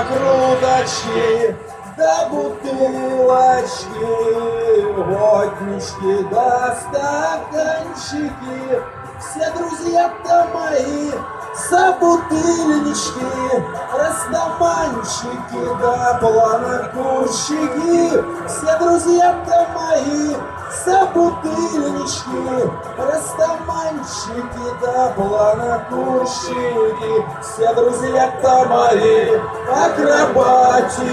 самокруточки, да бутылочки, воднички, да стаканчики. Все друзья-то мои, собутыльнички, растаманщики, да планокурщики. Все друзья-то мои, собутыльнички, растаманщики, да планокурщики. Все друзья-то мои, акробатики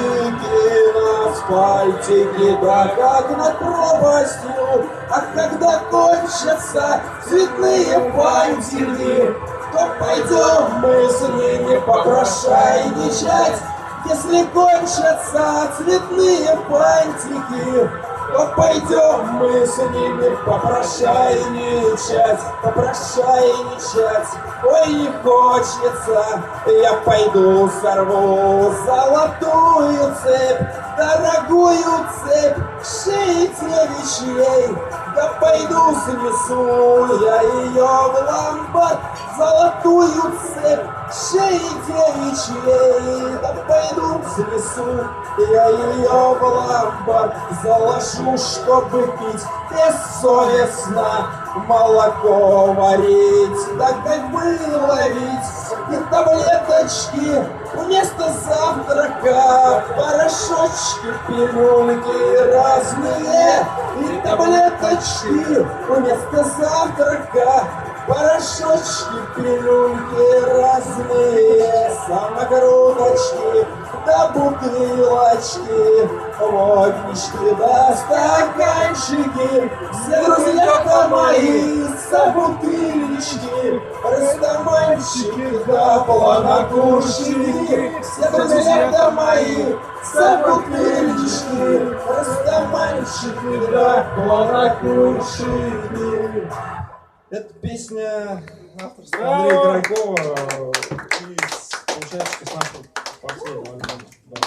на асфальтике, да как над пропастью. А когда кончатся цветные бантики, то пойдем мы с ними попрошайничать. Если кончатся цветные бантики, то пойдем мы с ними попрошайничать, попрошайничать. Ой, не хочется, я пойду сорву золотую цепь, дорогую цепь, шеи девичьей. Да пойду снесу я ее в ломбард, золотую цепь, девичьей. Пойду снесу я ее в ломбард, заложу, чтобы пить бессовестно молоко варить. Да как бы ловить и таблеточки вместо завтрака, порошочки, пилюльки разные и таблеточки вместо завтрака. Порошочки, пилюльки разные, самокруточки, да бутылочки, воднички, да стаканчики. Друзья-то мои, собутыльнички, растаманщики, да планокурщики. Все друзья-то мои, собутыльнички, растаманщики, да планокурщики. Это песня авторства Андрея Пирогова.